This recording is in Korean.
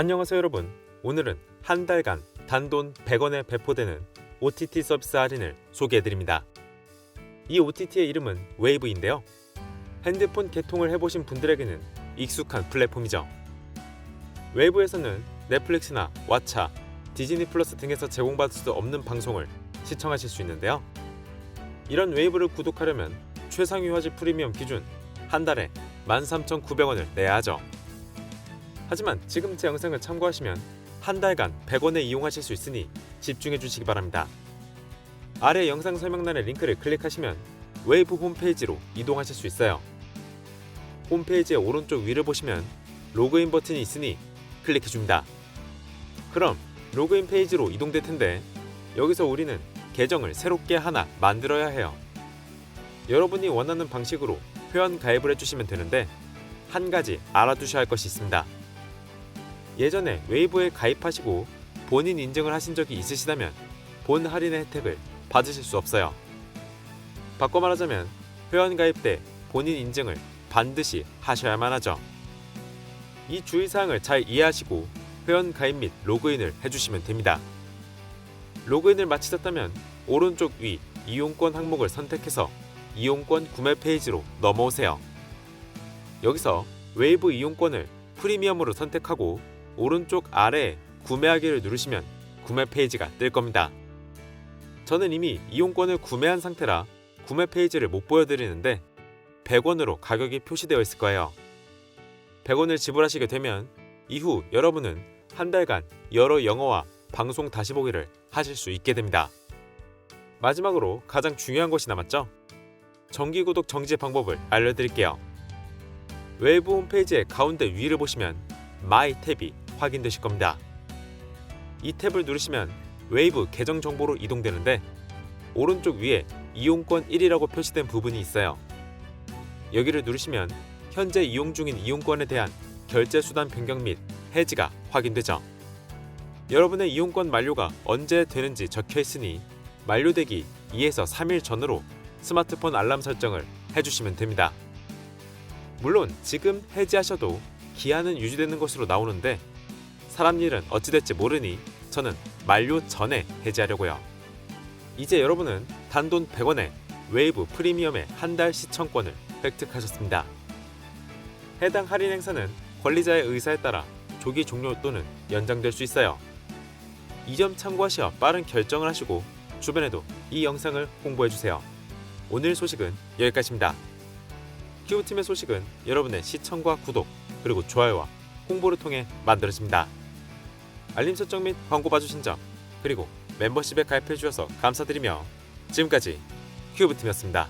안녕하세요 여러분. 오늘은 한 달간 단돈 100원에 배포되는 OTT 서비스 할인을 소개해드립니다. 이 OTT의 이름은 웨이브인데요. 핸드폰 개통을 해보신 분들에게는 익숙한 플랫폼이죠. 웨이브에서는 넷플릭스나 왓챠, 디즈니 플러스 등에서 제공받을 수 없는 방송을 시청하실 수 있는데요. 이런 웨이브를 구독하려면 최상위 화질 프리미엄 기준 한 달에 13,900원을 내야 하죠. 하지만 지금 제 영상을 참고하시면 한 달간 100원에 이용하실 수 있으니 집중해 주시기 바랍니다. 아래 영상 설명란의 링크를 클릭하시면 웨이브 홈페이지로 이동하실 수 있어요. 홈페이지의 오른쪽 위를 보시면 로그인 버튼이 있으니 클릭해 줍니다. 그럼 로그인 페이지로 이동될 텐데 여기서 우리는 계정을 새롭게 하나 만들어야 해요. 여러분이 원하는 방식으로 회원 가입을 해주시면 되는데 한 가지 알아두셔야 할 것이 있습니다. 예전에 웨이브에 가입하시고 본인 인증을 하신 적이 있으시다면 본 할인의 혜택을 받으실 수 없어요. 바꿔 말하자면 회원 가입 때 본인 인증을 반드시 하셔야만 하죠. 이 주의사항을 잘 이해하시고 회원 가입 및 로그인을 해주시면 됩니다. 로그인을 마치셨다면 오른쪽 위 이용권 항목을 선택해서 이용권 구매 페이지로 넘어오세요. 여기서 웨이브 이용권을 프리미엄으로 선택하고 오른쪽 아래에 구매하기를 누르시면 구매 페이지가 뜰 겁니다. 저는 이미 이용권을 구매한 상태라 구매 페이지를 못 보여드리는데 100원으로 가격이 표시되어 있을 거예요. 100원을 지불하시게 되면 이후 여러분은 한 달간 여러 영어와 방송 다시 보기를 하실 수 있게 됩니다. 마지막으로 가장 중요한 것이 남았죠? 정기 구독 정지 방법을 알려드릴게요. 웨이브 홈페이지의 가운데 위를 보시면 마이 탭이 확인되실 겁니다. 이 탭을 누르시면 웨이브 계정 정보로 이동되는데 오른쪽 위에 이용권 1이라고 표시된 부분이 있어요. 여기를 누르시면 현재 이용 중인 이용권에 대한 결제 수단 변경 및 해지가 확인되죠. 여러분의 이용권 만료가 언제 되는지 적혀 있으니 만료되기 2에서 3일 전으로 스마트폰 알람 설정을 해주시면 됩니다. 물론 지금 해지하셔도 기한은 유지되는 것으로 나오는데 사람 일은 어찌 될지 모르니 저는 만료 전에 해지하려고요. 이제 여러분은 단돈 100원에 웨이브 프리미엄의 한 달 시청권을 획득하셨습니다. 해당 할인 행사는 권리자의 의사에 따라 조기 종료 또는 연장될 수 있어요. 이 점 참고하시어 빠른 결정을 하시고 주변에도 이 영상을 홍보해 주세요. 오늘 소식은 여기까지입니다. 키우팀의 소식은 여러분의 시청과 구독 그리고 좋아요와 홍보를 통해 만들어집니다. 알림 설정 및 광고 봐주신 점 그리고 멤버십에 가입해 주셔서 감사드리며 지금까지 큐브팀이었습니다.